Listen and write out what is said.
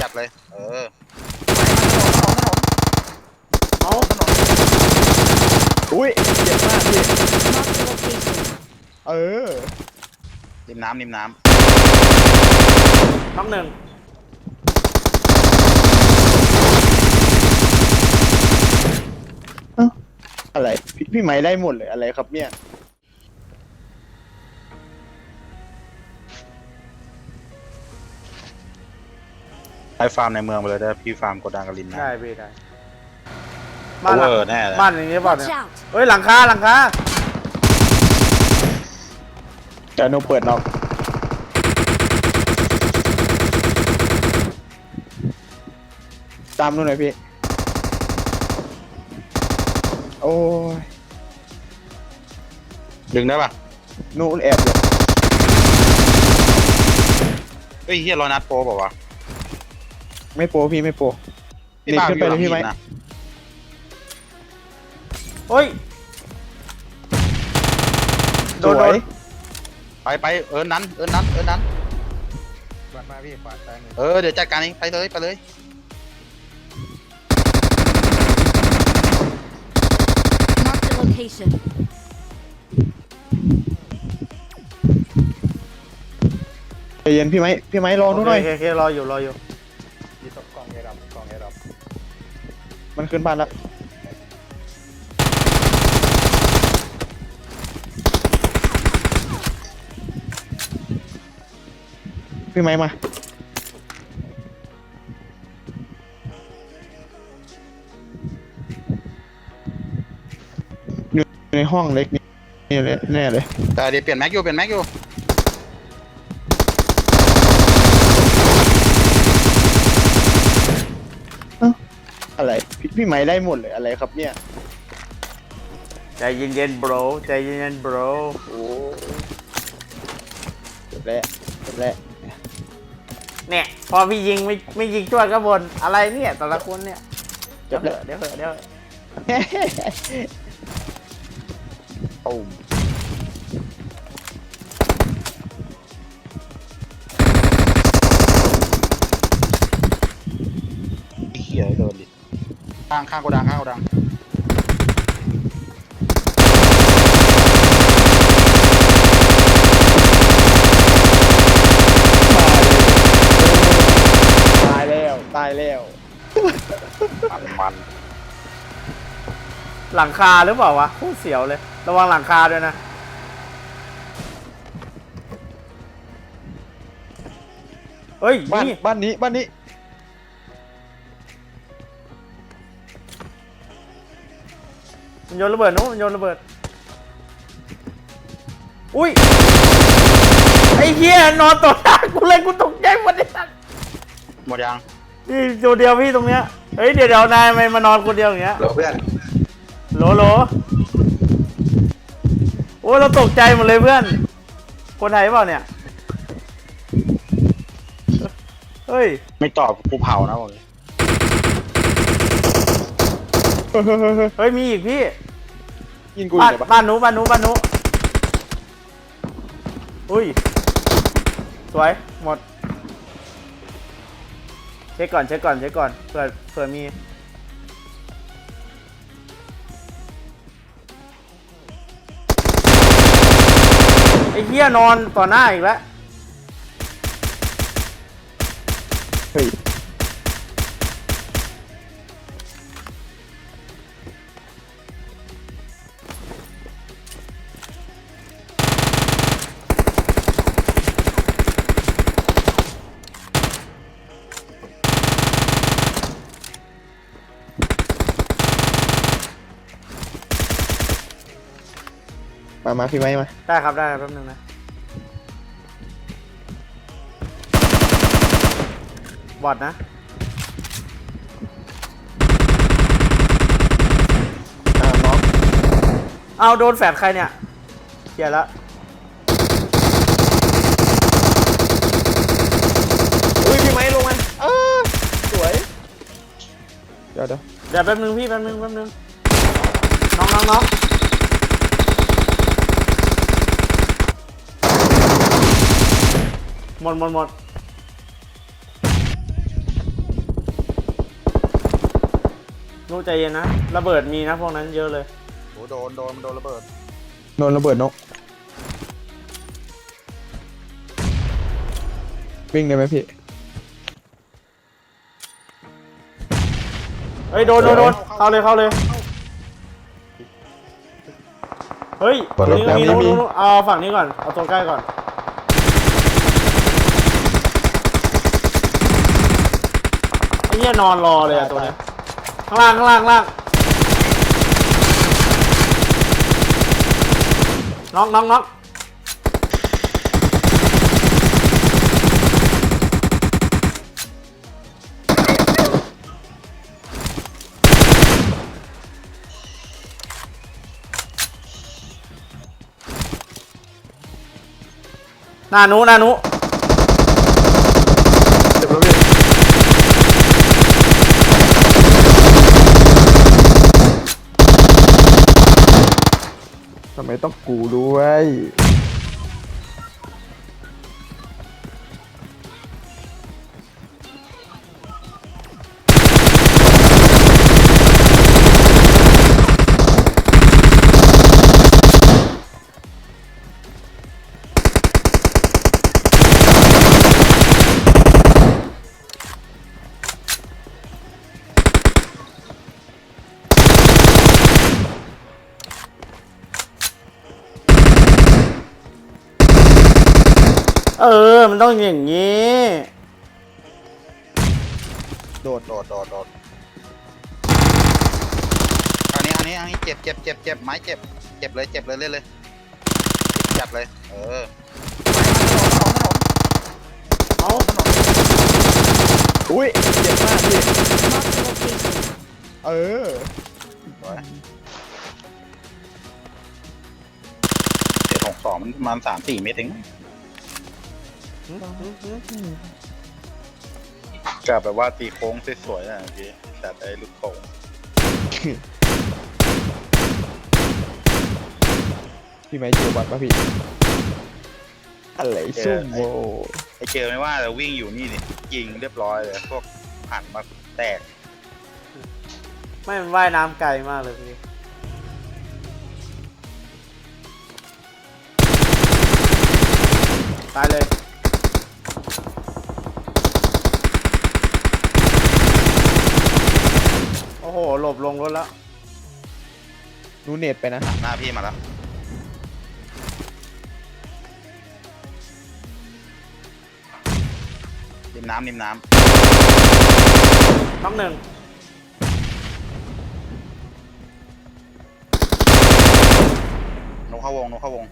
จัดเลย เออเอาอุ้ยเจ็บมากพี่ Marked a location. เออ ริมน้ำริมน้น้องหนึ่งอะไรพี่พี่ไหมได้หมดเลยอะไรครับเนี่ยำไปฟาร์มในเมืองไปเลยได้พี่ฟาร์มโกดังกับริมน้ำได้พี่ได้โอบ้านหเวลังอร์แน่เลยบ้านอย่างนี้เปล่าเนี่ย Watch out. เฮ้ยหลังคาหลังคาแต่หนูเปิดนอกตามหนูหน่อยพี่ โอ้ยดึงได้ปะหนูแอบเลยเฮ้ยเฮียรอยนัดโปรบอกว่าวะ ไม่โปรพี่ไม่โปรพี่นี่ป้าขึ้นไปเลยพี่ไหมอนะเฮ้ย โดสนโดวนยไปไปเอิญนั้นเอิญนั้นเอิญนั้น บัดมาพี่ขวาซ้ายมือเออเดี๋ยวจัดการเองไปเลยไปเลย Marked a location. ใจเย็นพี่ไหมพี่ไหมรอหนูหน่อยโอเคโอเครออยู่รออยู่ มันขึ้นบ้านแล้ว พี่ไหมมา อยู่ในห้องเล็กนี่นี่เลยแน่เลยแต่เดี๋ยวเปลี่ยนแม็กอยู่เปลี่ยนแม็กอยู่ อะไรพี่พี่ไหมได้หมดเลยอะไรครับเนี่ย ใจเย็นๆ bro ใจเย็นๆ bro โอ้จบแล้วจบแล้วเนี่ย พอพี่ยิงไม่ไม่ยิงช่วยก็บนอะไรเนี่ยแต่ละคนเนี่ยจเดี๋ยวบเถแล้ว อะเดี๋ยวเถอะเดี๋ยวเถอะตูมไอ้เฮียโดนดิ ข้างข้างโกดังข้างโกดังตายแล้วตายแล้วมันมันหลังคาหรือเปล่าวะโคตรเสียวเลย ระวังหลังคาด้วยนะ เฮ้ยบ้านนี่บ้านนี้บ้านนี้ มันโยนระเบิดนู้นมันโยนระเบิด อุ้ย ไอ้เหี้ยนอนต่อหน้ากูเลยกูตกใจหมดเลยสัสหมดยังนี่ตัวเดียวพี่ตรงเนี้ย เฮ้ยเดี๋ยวเดี๋ยวนายทำไมมานอนคนเดียวอย่างเงี้ย เหรอเพื่อนโหลโหลโอ้ยเราตกใจหมดเลยเพื่อน คนไทยเปล่าเนี่ย เฮ้ย ไม่ตอบกูเผานะบอกเลย เฮ้ยเฮ้ยเฮ้ยเฮ้ยเฮ้ยมีอีกพี่ยิงกูอบ้ายู่นไหนปะบ้านหนู้บ้านหนู้บ้านหนู้อุ้ยสวยหมด เช็คก่อนเช็คก่อนเช็คก่อนเผื่อเผื่อมีไอ้เหี้ยนอนต่อหน้าอีกแล้วเฮ้ย มามาพี่ไหมมา ได้ครับได้ครับแป๊บนึงนะบอดนะอ่าน้องเอาโดนแฟดใครเนี่ยเขียร์แล้วอุ้ยพี่ไหมลงมาเออสวย เดี๋ยวเดี๋ยวเดี๋ยวแป๊บนึงพี่แป๊บนึงแป๊บนึงน้องน้องน้อง หมดหมดหมดนูใจเย็นนะ ระเบิดมีนะพวกนั้นเยอะเลย โหโดน โดนโดนระเบิด โดนระเบิดนก วิ่งได้ไหมพี่ เฮ้ยโดนโดนโดนเข้าเลยเข้าเลย เฮ้ยมีมีมีนนู่นนู่นเอาฝั่งนี้ก่อน เอาตรงใกล้ก่อน เหี้ยนอนรอเลยอะตัวเนี้ยข้างล่างข้างล่างข้างล่างน็อกน็อกน็อกหน้าหนูหน้าหนู เจ็บแล้วพี่ทำไมต้องกูด้วย เออ มันต้องอย่างนี้ โดดโดดโดดโดดอันนี้อันนี้อันนี้เจ็บเจ็บเจ็บเจ็บไม้เจ็บเจ็บเลยเจ็บเลยเล่นเลยจัดเลย เออเอาอุ้ยเจ็บมากพี่ Marked a location. เออสวยเจ็ดหกสองมันประมาณสามสี่เมตรเอง กับแบบว่าตีโค้งสวยๆอะเมื่อกี้แต่ไอ้ลูกโป่งพี่ไม้เจอบัตรป่ะพี่ อะไรซุ่มโวไอเจอไม่ว่าแต่วิ่งอยู่นี่นี่ยิงเรียบร้อยเลยพวกหันมาแตก ไม่มันว่ายน้ำไกลมากเลยพี่ตายเลย อ้โห หลบลงรถแล้วหนูเน็ตไปนะ หน้าพี่มาแล้ว ริมน้ำริมน้น้องหนึ่งำนกเข้าวงนกเข้าวง